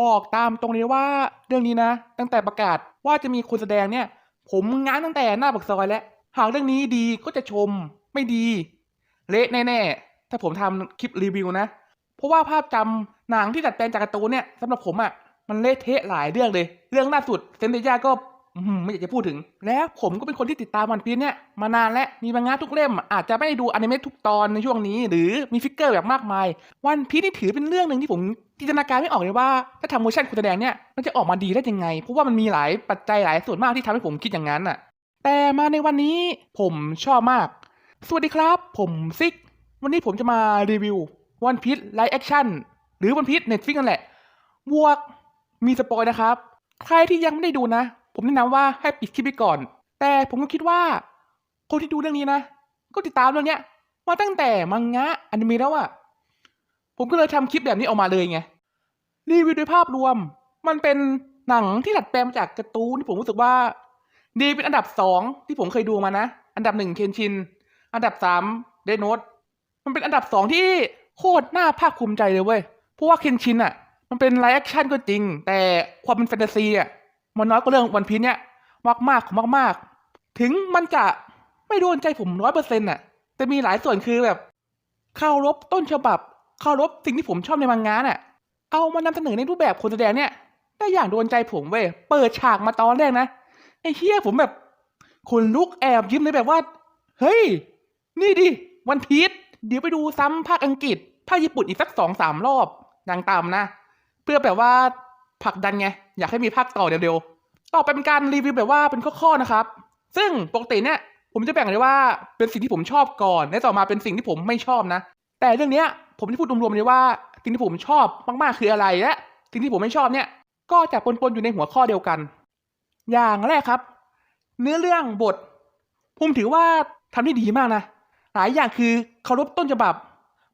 บอกตามตรงเลยว่าเรื่องนี้นะ ตั้งแต่ประกาศว่าจะมีคนแสดงเนี่ย ผมง้างตั้งแต่หน้าปากซอยแล้ว หากเรื่องนี้ดีก็จะชมไม่ดี เละแน่ๆ ถ้าผมทำคลิปรีวิวนะ เพราะว่าภาพจำหนังที่ดัดแปลงจากการ์ตูนเนี่ยสำหรับผมอะ่ะมันเละเทะหลายเรื่องเลย เรื่องล่าสุดเซนเดย่าก็ ไม่อยากจะพูดถึง แล้วผมก็เป็นคนที่ติดตามวันพีซเนี่ยมานานและมีมังงะทุกเล่ม อาจจะไม่ได้ดูอนิเมะทุกตอนในช่วงนี้ หรือมีฟิกเกอร์แบบมากมาย วันพีซนี่ถือเป็นเรื่องหนึ่งที่ผมจินตนาการไม่ออกเลยว่า ถ้าทำเวอร์ชันคนแสดงเนี่ยมันจะออกมาดีได้ยังไง เพราะว่ามันมีหลายปัจจัยหลายส่วนมากที่ทำให้ผมคิดอย่างนั้นอะ แต่มาในวันนี้ผมชอบมาก สวัสดีครับ ผมซิก วันนี้ผมจะมารีวิววันพี e ไลฟ์แอคชั่นหรือวันพี e เน็ตฟิกนั่นแหละบวกมีสปอยนะครับ ใครที่ยังไม่ได้ดูนะ ผมแนะนำว่าให้ปิดคลิปไปก่อน แต่ผมก็คิดว่า คนที่ดูเรื่องนี้นะ ก็ติดตามเรื่องเนี้ยมาตั้งแต่มังงะอนิเมะแล้วอะผมก็เลยทำคลิปแบบนี้ออกมาเลยไง รีวิวโดยภาพรวม มันเป็นหนังที่ดัดแปลงมาจากการ์ตูนที่ผมรู้สึกว่า ดีเป็นอันดับสองที่ผมเคยดูมานะ อันดับหนึ่งเคนชิน อันดับสามเดนโนตมันเป็นอันดับสองที่โคตรน่าภาคภูมิใจเลยเว้ย เพราะว่าเคนชินอะมันเป็นไลฟ์แอคชั่นก็จริง แต่ความเป็นแฟนตาซีอะ มันน้อยกว่าเรื่องวันพีเนี่ยมากมากมากมากๆ ถึงมันจะไม่โดนใจผมร้อยเปอร์เซ็นต์อะ แต่มีหลายส่วนคือแบบเคารพต้นฉบับเคารพสิ่งที่ผมชอบในมังงะน่ะ เอามานำเสนอในรูปแบบคนแสดงเนี่ยได้อย่างโดนใจผมเว้ยเปิดฉากมาตอนแรกนะไอ้เฮียผมแบบขนลุกแอบยิ้มเลยแบบว่า เฮ้ย นี่ดิวันพีชเดี๋ยวไปดูซ้ำภาคอังกฤษภาคญี่ปุ่นอีกสักสองสามรอบอย่างต่ำนะ เพื่อแบบว่า ผลักดันไง อยากให้มีภาคต่อเร็วๆ ต่อไปเป็นการรีวิวแบบว่าเป็นข้อๆนะครับ ซึ่งปกติเนี่ยผมจะแบ่งเลยว่าเป็นสิ่งที่ผมชอบก่อนและต่อมาเป็นสิ่งที่ผมไม่ชอบนะ แต่เรื่องเนี้ยผมจะพูดรวมๆเลยว่าสิ่งที่ผมชอบมากๆคืออะไรและสิ่งที่ผมไม่ชอบเนี่ยก็จะปนๆอยู่ในหัวข้อเดียวกัน อย่างแรกครับ เนื้อเรื่องบทผมถือว่าทำได้ดีมากนะหลายอย่างคือเคารพต้นฉบับ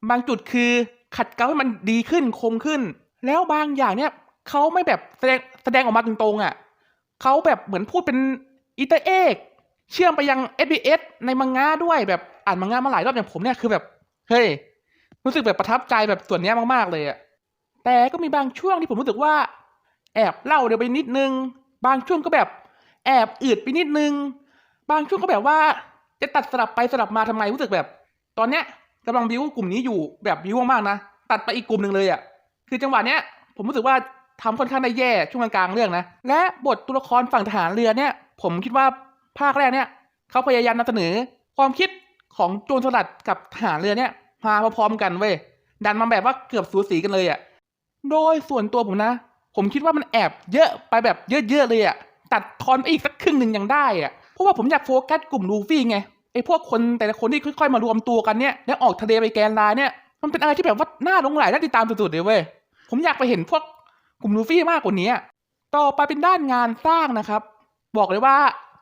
บางจุดคือขัดเกลาให้มันดีขึ้นคมขึ้น แล้วบางอย่างเนี่ย เขาไม่แบบแสดงแสดงออกมาตรงๆอะเขาแบบเหมือนพูดเป็นอีเตอร์เอกเชื่อมไปยัง SBS ในมังงะด้วยแบบอ่านมังงะมาหลายรอบอย่างผมเนี่ยคือแบบเฮ้ยรู้สึกแบบประทับใจแบบส่วนนี้มากๆเลยอะแต่ก็มีบางช่วงที่ผมรู้สึกว่า แอบเล่าเดี๋ยวไปนิดนึง บางช่วงก็แบบ แอบอืดไปนิดนึง บางช่วงก็แบบว่า จะตัดสลับไปสลับมาทำไมรู้สึกแบบ ตอนเนี้ยกำลังบิวกลุ่มนี้อยู่แบบบิวมากๆนะตัดไปอีกกลุ่มหนึ่งเลยอะ่ะคือจังหวะเนี้ยผมรู้สึกว่า ทำค่อนข้างได้แย่ช่วงกลางๆเรื่องนะ และบทตัวละครฝั่งทหารเรือเนี่ย ผมคิดว่าภาคแรกเนี่ยเขาพยายามนำเสนอ ความคิดของโจรสลัดกับทหารเรือเนี่ยมาพร้อมๆกันเว้ยดันมาแบบว่าเกือบสูสีกันเลยอะ่ะโดยส่วนตัวผมนะ ผมคิดว่ามันแอบเยอะไปแบบเยอะๆเลยอะตัดทอนไปอีกสักครึ่งหนึ่งยังได้อะเพราะว่าผมอยากโฟกัสกลุ่มลูฟี่ไงไอ้พวกคนแต่ละคนที่ค่อยๆมารวมตัวกันเนี่ยแล้วออกทะเลไปแกนลน์เนี่ยมันเป็นอะไรที่แบบว่าน่าหลงไหลน่าติดตามสุดๆเลยเว้ยผมอยากไปเห็นพวก กลุ่มลูฟี่มากกว่านี้ต่อไปเป็นด้านงานสร้างนะครับ บอกเลยว่า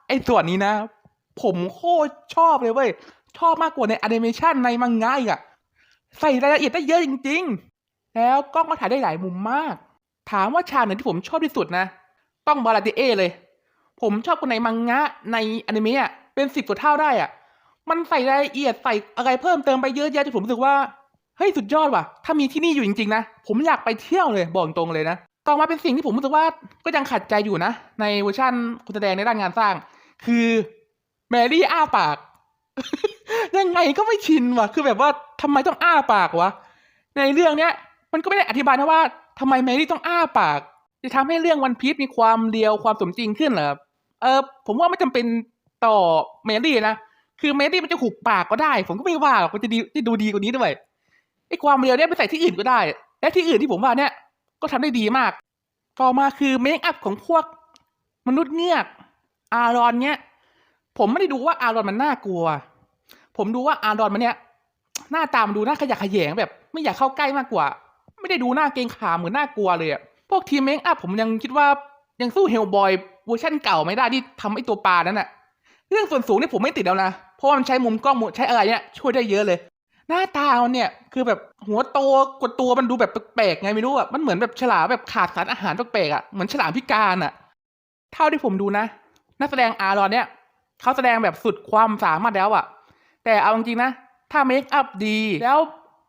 ไอ้ส่วนนี้นะ ผมโคตรชอบเลยเว้ย ชอบมากกว่าในแอนิเมชันในมังงะอีกอะใส่รายละเอียดได้เยอะจริง ๆ แล้วกล้องก็ถ่ายได้หลายมุมมาก ถามว่าฉากไหนที่ผมชอบที่สุดนะ ต้องบาลาติเอเลย ผมชอบคนในมังงะในอนิเมะอะเป็นสิบกว่าเท่าได้อะมันใส่รายละเอียดใส่อะไรเพิ่มเติมไปเยอะแยะจนผมรู้สึกว่าเฮ้ยสุดยอดว่ะ ถ้ามีที่นี่อยู่จริงๆนะ ผมอยากไปเที่ยวเลยบอกตรงเลยนะ ต่อมาเป็นสิ่งที่ผมรู้สึกว่าก็ยังขัดใจอยู่นะ ในเวอร์ชันคนแสดงในด้านงานสร้าง คือแมรี่อ้าปาก ยังไงก็ไม่ชินว่ะ คือแบบว่าทำไมต้องอ้าปากวะ ในเรื่องเนี้ย มันก็ไม่ได้อธิบายนะว่าทำไมแมรี่ต้องอ้าปาก จะทำให้เรื่องวันพีชมีความเรียวความสมจริงขึ้นเหรอเออ ผมว่าไม่จำเป็นต่อแมรี่นะคือแมรี่มันจะหุบปากก็ได้ ผมก็ไม่ว่าหรอกมันจะดีจะดูดีกว่านี้ด้วยไอ้ความเรียวเนี่ยไปใส่ที่อื่นก็ได้ และที่อื่นที่ผมว่าเนี่ย ก็ทำได้ดีมาก ต่อมาคือเมคอัพของพวกมนุษย์เงือก อารอนเนี่ยผมไม่ได้ดูว่าอารอนมันน่ากลัว ผมดูว่าอารอนมันเนี่ย หน้าตามดูน่าขยะแขยงแบบ ไม่อยากเข้าใกล้มากกว่า ไม่ได้ดูหน้าเกรงขามเหมือนน่ากลัวเลยอะพวกทีมเมคอัพผมยังคิดว่ายังสู้เฮลบอยเวอร์ชันเก่าไม่ได้ที่ทำไอ้ตัวปลานั้นอะเรื่องส่วนสูงนี่ผมไม่ติดแล้วนะ เพราะมันใช้มุมกล้องใช้อะไรเนี่ยช่วยได้เยอะเลย หน้าตาเนี่ยคือแบบหัวโตกว่าตัวมันดูแบบแปลกๆไงไม่รู้อะมันเหมือนแบบฉลามแบบขาดสารอาหารแปลกๆอะเหมือนฉลามพิการอะ เท่าที่ผมดูนะ นักแสดงอารอนเนี่ยเขาแสดงแบบสุดความสามารถแล้วอะ แต่เอาจริงๆนะ ถ้าเมคอัพดี แล้ว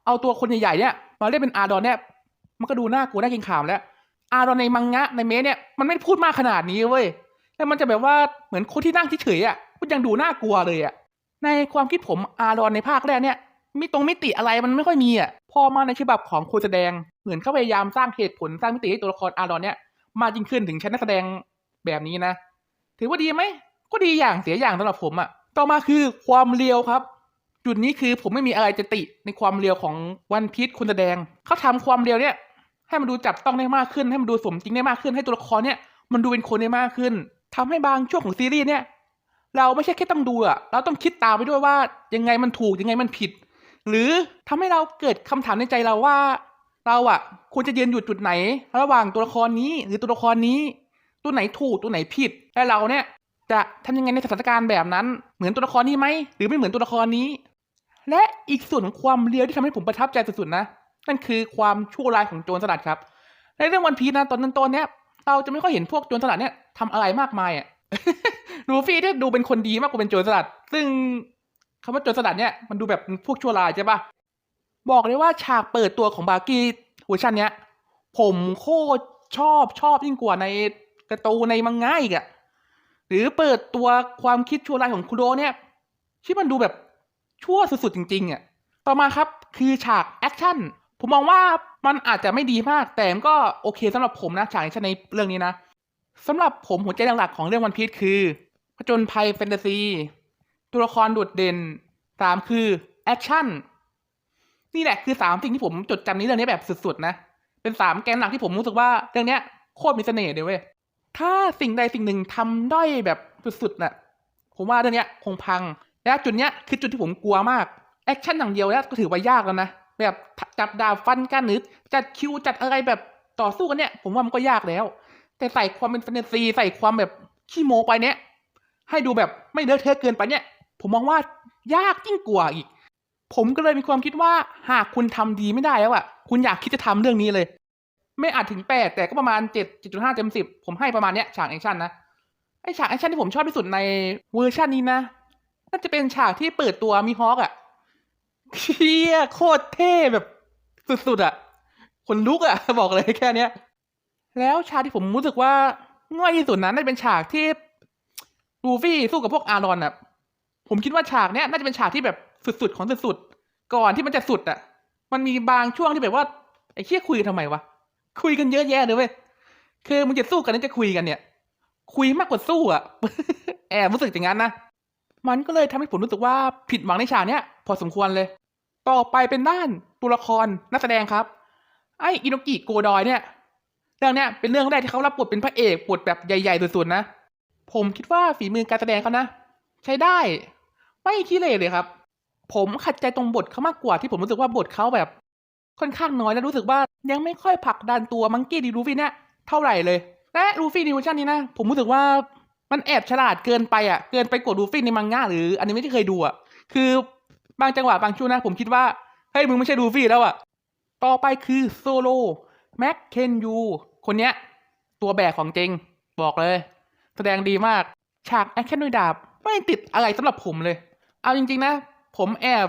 เอาตัวคนใหญ่ๆเนี่ยมาเล่นเป็นอารอนเนี่ยมันก็ดูน่ากลัวน่าเกรงขามแล้ว อารอนในมังงะในเมะเนี่ยมันไม่พูดมากขนาดนี้เว้ยแต่มันจะแบบว่าเหมือนคนที่นั่งเฉยๆอะก็ยังดูน่ากลัวเลยอะในความคิดผมอารอนในภาคแรกเนี่ย มีตรงมิติอะไรมันไม่ค่อยมีอะพอมาในฉบับของคนแสดงเหมือนเขาพยายามสร้างเหตุผลสร้างมิติให้ตัวละครอารอนเนี่ยมากยิ่งขึ้นถึงชั้นนักแสดงแบบนี้นะ ถือว่าดีไหมก็ดีอย่างเสียอย่างสำหรับผมอะ ต่อมาคือความเรียวครับ จุดนี้คือผมไม่มีอะไรจะติในความเรียวของวันพีชคนแสดงเขาทำความเรียวเนี่ย ให้มันดูจับต้องได้มากขึ้นให้มันดูสมจริงได้มากขึ้นให้ตัวละครเนี่ย มันดูเป็นคนได้มากขึ้นทำให้บางช่วงของซีรีส์เนี่ย เราไม่ใช่แค่ต้องดูอะเราต้องคิดตามไปด้วยว่ายังไงมันถูกยังไงมันผิด หรือทำให้เราเกิดคำถามในใจเราว่า เราอะควรจะยืนอยู่จุดไหน ระหว่างตัวละครนี้หรือตัวละครนี้ ตัวไหนถูกตัวไหนผิด และเราเนี่ยจะทำยังไงในสถานการณ์แบบนั้น เหมือนตัวละครนี้ไหมหรือไม่เหมือนตัวละครนี้ และอีกส่วนของความเลียวที่ทำให้ผมประทับใจสุดๆนะนั่นคือความชั่วร้ายของโจรสลัดครับในเรื่องวันพีชนะตอนนั้นตอนเนี้ยเราจะไม่ค่อยเห็นพวกโจรสลัดเนี่ยทำอะไรมากมายอะลูฟี่เนี่ยดูเป็นคนดีมากกว่าเป็นโจรสลัด ซึ่ง คำว่าโจรสลัดเนี่ยมันดูแบบพวกชั่วร้ายใช่ปะบอกเลยว่าฉากเปิดตัวของบาร์กี้เวอร์ชันเนี้ย ผมโคตรชอบชอบยิ่งกว่าในกร์ตูในมังงะอีกอะหรือเปิดตัวความคิดชั่วร้ายของคุโรเนี่ยที่มันดูแบบชั่วสุดๆจริงๆอะต่อมาครับคือฉากแอคชั่นผมมองว่ามันอาจจะไม่ดีมาก แต่ก็โอเคสำหรับผมนะฉากแอคชั่นในเรื่องนี้นะสำหรับผมหัวใจหลักๆของเรื่องวันพีชคือผจญภัยแฟนตาซี ตัวละครโดดเด่นสามคือแอคชั่นนี่แหละคือสามสิ่งที่ผมจดจำในเรื่องนี้แบบสุดๆนะ เป็นสามแกนหลักที่ผมรู้สึกว่าเรื่องเนี้ยโคตรมีเสน่ห์เลยเว้ยถ้าสิ่งใดสิ่งหนึ่งทำด้อยแบบสุดๆน่ะ ผมว่าเรื่องเนี้ยคงพัง และจุดเนี้ยคือจุดที่ผมกลัวมากแอคชั่นอย่างเดียวแล้วก็ถือว่ายากแล้วนะแบบจับดาบฟันกันหรือจัดคิวจัดอะไรแบบต่อสู้กันเนี่ยผมว่ามันก็ยากแล้ว แต่ใส่ความเป็นแฟนตาซีใส่ความแบบขี้โมไปเนี้ยให้ดูแบบไม่เลอะเทอะเกินไปเนี่ย ผมมองว่ายากยิ่งกว่าอีก ผมก็เลยมีความคิดว่าหากคุณทำดีไม่ได้แล้วอะคุณอยากคิดจะทำเรื่องนี้เลย ไม่อาจถึงแปดแต่ก็ประมาณเจ็ดเจ็ดจุดห้าเต็มสิบผมให้ประมาณเนี้ยฉากแอคชั่นนะไอฉากแอคชั่นที่ผมชอบที่สุดในเวอร์ชันนี้นะน่าจะเป็นฉากที่เปิดตัวมีฮอคอะเชี่ยโคตรเท่แบบสุดๆอะคนลุกอะบอกเลยแค่เนี้ย แล้วฉากที่ผมรู้สึกว่าง่อยที่สุดนั้นน่าจะเป็นฉากที่ลูฟี่สู้กับพวกอารอนอะ ผมคิดว่าฉากเนี้ยน่าจะเป็นฉากที่แบบสุดๆของสุดๆก่อนที่มันจะสุดอะมันมีบางช่วงที่แบบว่าไอ้เชี่ยคุยกันทำไมวะคุยกันเยอะแยะเลยเว้ยคือมึงจะสู้กันนี่จะคุยกันเนี่ย คุยมากกว่าสู้อะแอบรู้สึกอย่างนั้นนะมันก็เลยทำให้ผมรู้สึกว่าผิดหวังในฉากเนี้ย พอสมควรเลย ต่อไปเป็นด้านตัวละครนักแสดงครับ ไอ้อินโนกิโกดอยเนี่ยเรื่องเนี้ยเป็นเรื่องแรกที่เขารับบทเป็นพระเอกบทแบบใหญ่ๆสุดๆนะ ผมคิดว่าฝีมือการแสดงเขานะ ใช้ได้ ไม่ขี้เหร่เลยครับ ผมขัดใจตรงบทเขามากกว่าที่ผมรู้สึกว่าบทเขาแบบ ค่อนข้างน้อยและรู้สึกว่ายังไม่ค่อยผลักดันตัวมังกี้ดีลูฟี่เนี่ยเท่าไหร่เลย และลูฟี่ในเวอร์ชันนี้นะ ผมรู้สึกว่ามันแอบฉลาดเกินไปอะ เกินไปกว่าลูฟี่ในมังงะหรืออันนี้ไม่ที่เคยดูอะ คือบางจังหวะบางช่วงนะ ผมคิดว่าเฮ้ยมึงไม่ใช่ลูฟี่แล้วอะ ต่อไปคือโซโลแม็กเคนยูคนเนี้ย ตัวแบกของจริงบอกเลย แสดงดีมากฉากแอคชั่นด้วยดาบ ไม่ติดอะไรสำหรับผมเลย เอาจริง ๆ นะ ผมแอบ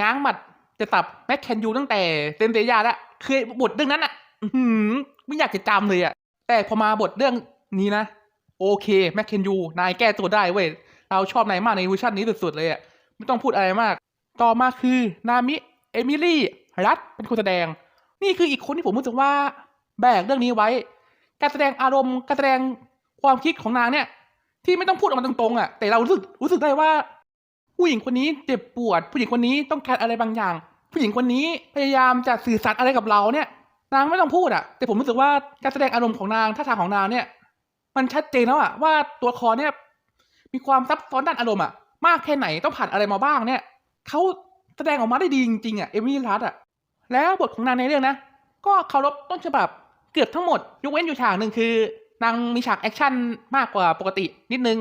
ง้างหมัดจะตับแม็กแคนยูตั้งแต่เซนเซยาแล้วเคยบทเรื่องนั้นอะไม่อยากจะจำเลยอะ แต่พอมาบทเรื่องนี้นะ โอเคแม็กเคนยูนายแก้ตัวได้เว้ย เราชอบนายมากในเวอร์ชันนี้สุดๆเลยอะ ไม่ต้องพูดอะไรมาก ต่อมาคือนามิ เอมิลี่รัตเป็นคนแสดง นี่คืออีกคนที่ผมรู้สึกว่า แบกเรื่องนี้ไว้ การแสดงอารมณ์การแสดงความคิดของนางเนี่ย ที่ไม่ต้องพูดออกมาตรงๆอะ แต่เรารู้สึกรู้สึกได้ว่า ผู้หญิงคนนี้เจ็บปวด ผู้หญิงคนนี้ต้องการอะไรบางอย่าง ผู้หญิงคนนี้พยายามจะสื่อสารอะไรกับเราเนี่ย นางไม่ต้องพูดอะแต่ผมรู้สึกว่าการแสดงอารมณ์ของนางท่าทางของนางเนี่ย มันชัดเจนแล้วอะว่าตัวครเนี่ย มีความซับซ้อนด้านอารมณ์อะมากแค่ไหนต้องผ่านอะไรมาบ้างเนี่ยเขาแสดงออกมาได้ดีจริงๆอะเอมิลี่รัตอะแล้วบทของนางในเรื่องนะก็เคารพต้นฉบับเกือบทั้งหมด ยกเว้นอยู่ฉากหนึ่งคือนางมีฉากแอคชั่นมากกว่าปกตินิดนึง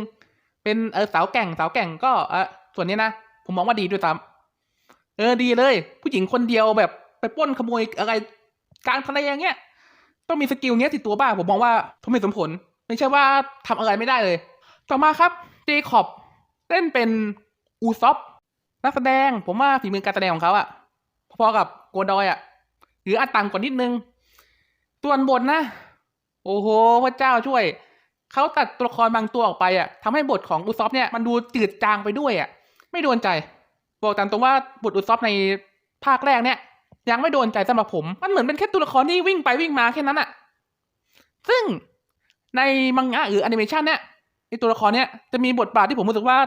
เป็นเออสาวแก่งสาวแก่งก็เออ ส่วนนี้นะผมมองว่าดีด้วยซ้ำเออดีเลย ผู้หญิงคนเดียวแบบไปป้นขโมยอะไรกลางทะเลอย่างเงี้ย ต้องมีสกิลเนี้ยติดตัวบ้างผมมองว่าสมเหตุสมผล ไม่ใช่ว่าทำอะไรไม่ได้เลย ต่อมาครับเจคอบเล่นเป็นอูซอฟนักแสดง ผมว่าฝีมือการแสดงของเขาอะพอๆกับโกดอยอะหรืออาจต่ำกว่านิดนึงส่วนบทนะ โอ้โหพระเจ้าช่วยเขาตัดตัวละครบางตัวออกไปอะทำให้บทของอุซอฟเนี่ยมันดูจืดจางไปด้วยอะ ไม่โดนใจ บอกตามตรงว่าบทอุซอฟในภาคแรกเนี่ย ยังไม่โดนใจสำหรับผม มันเหมือนเป็นแค่ตัวละครที่วิ่งไปวิ่งมาแค่นั้นอะซึ่งในมังงะหรือแอนิเมชันเนี่ยไอตัวละครเนี่ยจะมีบทบาทที่ผมรู้สึกว่า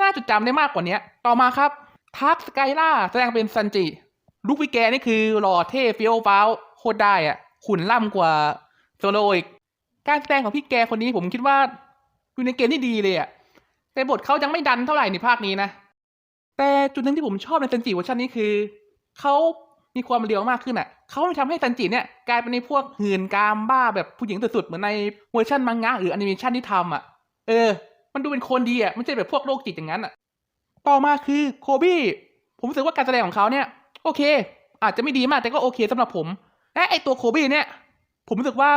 น่าจดจำได้มากกว่านี้ต่อมาครับทักสกายล่าแสดงเป็นซันจิ ลูกวิแกนี่คือหล่อเท่เฟี้ยวฟ้าวโคตรได้อะขุนล่ำกว่าโซโลอีก การแสดงของพี่แกคนนี้ผมคิดว่าอยู่ในเกณฑ์ที่ดีเลยอะแต่บทเขายังไม่ดันเท่าไหร่ในภาคนี้นะ แต่จุดหนึ่งที่ผมชอบในซันจิเวอร์ชันนี้คือเขามีความเรียวมากขึ้นอะเขาไม่ทำให้ซันจิเนี่ยกลายเป็นในพวกหื่นกามบ้าแบบผู้หญิงสุดๆเหมือนในเวอร์ชันมังงะหรือแอนิเมชันที่ทำอะ เออ มันดูเป็นคนดีอะไม่ใช่แบบพวกโรคจิตอย่างนั้นอะ ต่อมาคือโคบี้ผมรู้สึกว่าการแสดงของเขาเนี่ย โอเค อาจจะไม่ดีมากแต่ก็โอเคสำหรับผมและไอตัวโคบี้เนี่ย ผมรู้สึกว่า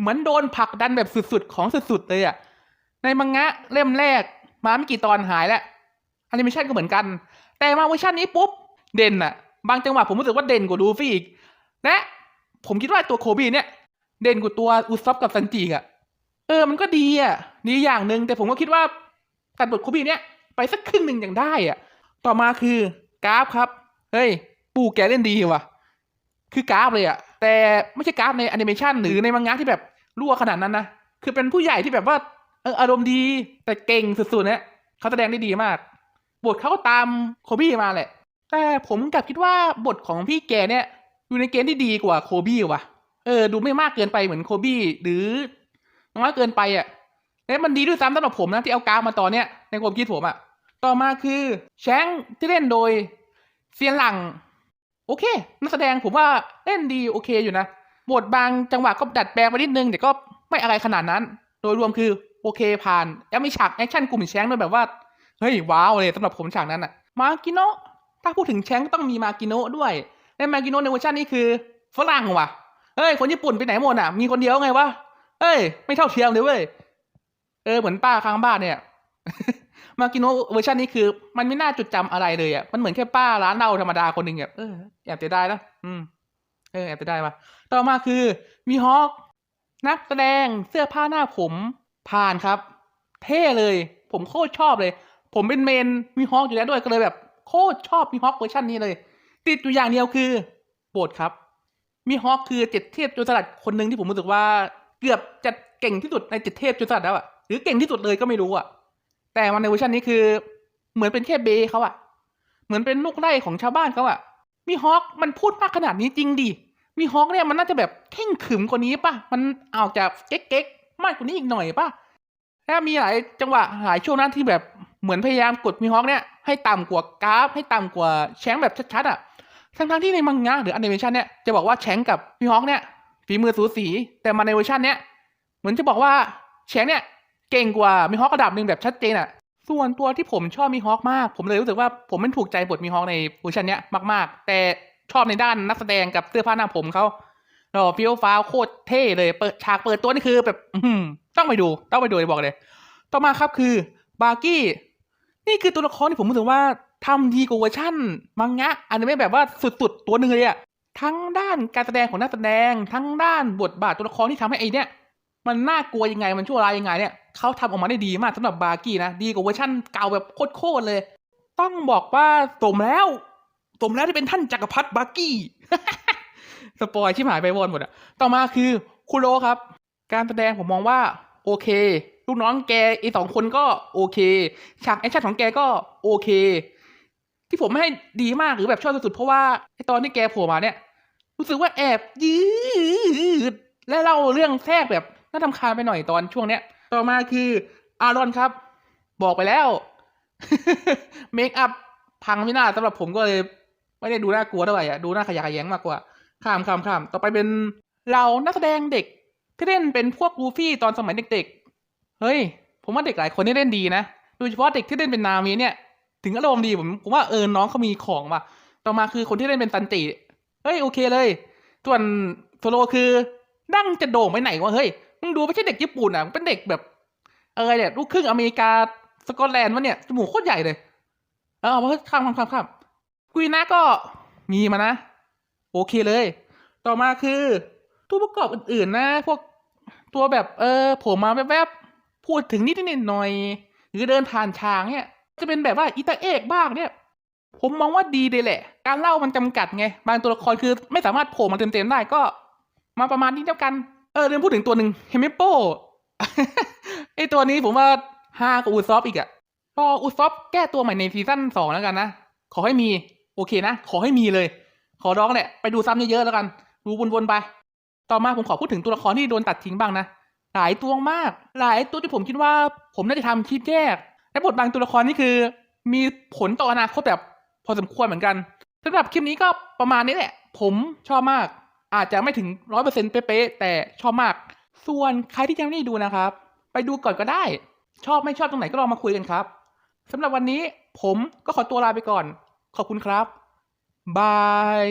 เหมือนโดนผลักดันแบบสุดๆของสุดๆเลยอะในมังงะเล่มแรกมาไม่กี่ตอนหายแล้ว นิเมชันก็เหมือนกัน แต่มาเวอร์ชันนี้ปุ๊บเด่นอะบางจังหวะผมรู้สึกว่าเด่นกว่าลูฟี่อีก และผมคิดว่าตัวโคบีเนี่ยเด่นกว่าตัวอุซอฟกับซันจิอะเออมันก็ดีอะดีอย่างหนึ่งแต่ผมก็คิดว่าตัดบทโคบีเนี่ยไปสักครึ่งหนึ่งอย่างได้อะต่อมาคือกราฟครับ เฮ้ย ปู่แกเล่นดีว่ะ คือกราฟเลยอะแต่ไม่ใช่กราฟในแอนิเมชันหรือในมังงะที่แบบรั่วขนาดนั้นนะ คือเป็นผู้ใหญ่ที่แบบว่าเอออารมณ์ดีแต่เก่งสุดๆเนี่ยเขาแสดงได้ดีมาก บทเขาก็ตามโคบี้มาแหละ แต่ผมกลับคิดว่าบทของพี่แกเนี่ยอยู่ในเกณฑ์ที่ดีกว่าโคบี้ว่ะ เออ ดูไม่มากเกินไปเหมือนโคบี้หรือน้อยเกินไปอะและมันดีด้วยซ้ำสำหรับผมนะที่เอากามาตอนเนี้ยในความคิดผมอะต่อมาคือแชงที่เล่นโดยเซียนหลัง โอเคนักแสดงผมว่าเล่นดีโอเคอยู่นะบทบางจังหวะก็ดัดแปลงไปนิดนึงแต่ก็ไม่อะไรขนาดนั้น โดยรวมคือโอเคผ่านแล้วมีฉากแอคชั่นกลุ่มแชงด้วยแบบว่า เฮ้ยว้าวเลยสำหรับผมฉากนั้นอะมากิโนะถ้าพูดถึงแชงค์ต้องมีมากิโนะด้วยและมากิโนะในเวอร์ชันนี้คือฝรั่งว่ะเฮ้ยคนญี่ปุ่นไปไหนหมดอะมีคนเดียวไงวะเอ้ย ไม่เท่าเทียมเลยเว้ยเออเหมือนป้าข้างบ้านเนี่ยมากิโนเวอร์ชันนี้คือ มันไม่น่าจดจำอะไรเลยอะมันเหมือนแค่ป้าร้านเหล้าธรรมดาคนหนึ่งแบบเออแอบจะได้นะอืมเออแอบจะได้ปะต่อมาคือมีฮอคนักแสดงเสื้อผ้าหน้าผมผ่านครับ เท่เลย ผมโคตรชอบเลย ผมเป็นเมนมีฮอคอยู่แล้วด้วยก็เลยแบบโคตรชอบมีฮอคเวอร์ชันนี้เลย ติดอยู่อย่างเดียวคือโบทครับมีฮอคคือเจ็ดเทพโจรสลัดคนหนึ่งที่ผมรู้สึกว่าเกือบจะเก่งที่สุดในเจ็ดเทพโจรสลัดแล้วอะหรือเก่งที่สุดเลยก็ไม่รู้อะแต่มันในเวอร์ชันนี้คือ เหมือนเป็นแค่เบเขาอะเหมือนเป็นลูกไล่ของชาวบ้านเขาอะมีฮอคมันพูดมากขนาดนี้จริงดิมีฮอคเนี่ยมันน่าจะแบบเข่งขึมกว่านี้ป่ะมันออกจากเก๊กๆมากกว่านี้อีกหน่อยป่ะแล้วมีหลายจังหวะหลายช่วงนั้นที่แบบ เหมือนพยายามกดมีฮอคเนี่ยให้ต่ำกว่ากราฟ ให้ต่ำกว่าแชงแบบชัดๆอะทั้งๆที่ในมังงะหรือแอนิเมชันเนี่ยจะบอกว่าแชงกับมีฮอคเนี่ยฝีมือสูสีแต่มาในเวอร์ชันเนี้ยเหมือนจะบอกว่าแชงเนี่ยเก่งกว่ามีฮอคระดับหนึ่งแบบชัดเจนอะส่วนตัวที่ผมชอบมีฮอคมาก ผมเลยรู้สึกว่าผมไม่ถูกใจบทมีฮอคในเวอร์ชันเนี้ยมากๆ แต่ชอบในด้านนักแสดงกับเสื้อผ้าหน้าผมเขาหล่อเฟี้ยวฟ้าวโคตรเท่เลยเปิดฉากเปิดตัวนี่คือแบบต้องไปดู ต้องไปดูเลยบอกเลย ต่อมาครับคือบาร์กี้ นี่คือตัวละครที่ผมรู้สึกว่าทำดีกว่าเวอร์ชันมังงะอันนี้ไม่แบบว่าสุดๆตัวหนึ่งเลยอะทั้งด้านการแสดงของนักแสดง ทั้งด้านบทบาทตัวละครที่ทำให้ไอ้เนี่ยมันน่ากลัวยังไงมันชั่วร้ายยังไงเนี่ยเขาทำออกมาได้ดีมากสำหรับบาร์กี้นะดีกว่าเวอร์ชันเก่าแบบโคตรเลย ต้องบอกว่าสมแล้วสมแล้วที่เป็นท่านจักรพรรดิบาร์กี้สปอยชิบหายไปวนหมดอะต่อมาคือคุโรครับ การแสดงผมมองว่าโอเค ลูกน้องแกอีสองคนก็โอเคฉากแอคชั่นของแกก็โอเค ที่ผมไม่ให้ดีมากหรือแบบชอบสุดๆเพราะว่าไอตอนที่แกโผล่มาเนี่ย รู้สึกว่าแอบยืดและเล่าเรื่องแทรกแบบน่าทำคาญไปหน่อยตอนช่วงเนี้ย ต่อมาคืออารอนครับ บอกไปแล้วเมคอัพพังไม่น่าสำหรับผมก็เลย ไม่ได้ดูน่ากลัวเท่าไหร่อะดูน่าขยะแขยงมากกว่าข้ามข้ามข้ามต่อไปเป็นเรานักแสดงเด็กที่เล่นเป็นพวกลูฟี่ตอนสมัยเด็กๆ เฮ้ย ผมว่าเด็กหลายคนที่เล่นดีนะ โดยเฉพาะเด็กที่เล่นเป็นนามีเนี่ย ถึงอารมณ์ดีผมผมว่าเออน้องเขามีของว่ะ ต่อมาคือคนที่เล่นเป็นซันจิเฮ้ยโอเคเลย ส่วนโซโลคือดั้งจะโด่งไปไหนวะเฮ้ย มึงดูไม่ใช่เด็กญี่ปุ่นอะมึงเป็นเด็กแบบอะไรเนี่ยลูกครึ่งอเมริกาสกอตแลนด์วะเนี่ยจมูกโคตรใหญ่เลยเออเอาเฮ้ยข้ามข้ามข้ามข้ามกุยนะก็มีมานะ โอเคเลย ต่อมาคือตัวประกอบอื่นๆนะ พวกตัวแบบเออโผล่มาแวบๆ พูดถึงนิดนิดหน่อย หรือเดินผ่านฉากเนี่ย จะเป็นแบบว่าอิตาเอกบ้างเนี่ย ผมมองว่าดีเลยแหละ การเล่ามันจำกัดไง บางตัวละครคือไม่สามารถโผล่มาเต็มๆได้ก็ มาประมาณนี้แล้วกัน เออเรื่องพูดถึงตัวหนึ่งเฮมิโปไอตัวนี้ผมว่าฮากว่าอูซอฟอีกอะพออูซอฟแก้ตัวใหม่ในซีซั่นสองแล้วกันนะ ขอให้มี โอเคนะ ขอให้มีเลย ขอร้องแหละ ไปดูซ้ำเยอะๆแล้วกัน ดูวนๆไป ต่อมาผมขอพูดถึงตัวละครที่โดนตัดทิ้งบ้างนะ หลายตัวมาก หลายตัวที่ผมคิดว่า ผมน่าจะทำคลิปแยก และบทบางตัวละครนี่คือ มีผลต่ออนาคตแบบพอสมควรเหมือนกันสำหรับคลิปนี้ก็ประมาณนี้แหละ ผมชอบมาก อาจจะไม่ถึงร้อยเปอร์เซ็นต์เป๊ะแต่ชอบมาก ส่วนใครที่ยังไม่ได้ดูนะครับ ไปดูก่อนก็ได้ ชอบไม่ชอบตรงไหนก็ลองมาคุยกันครับสำหรับวันนี้ผมก็ขอตัวลาไปก่อน ขอบคุณครับบาย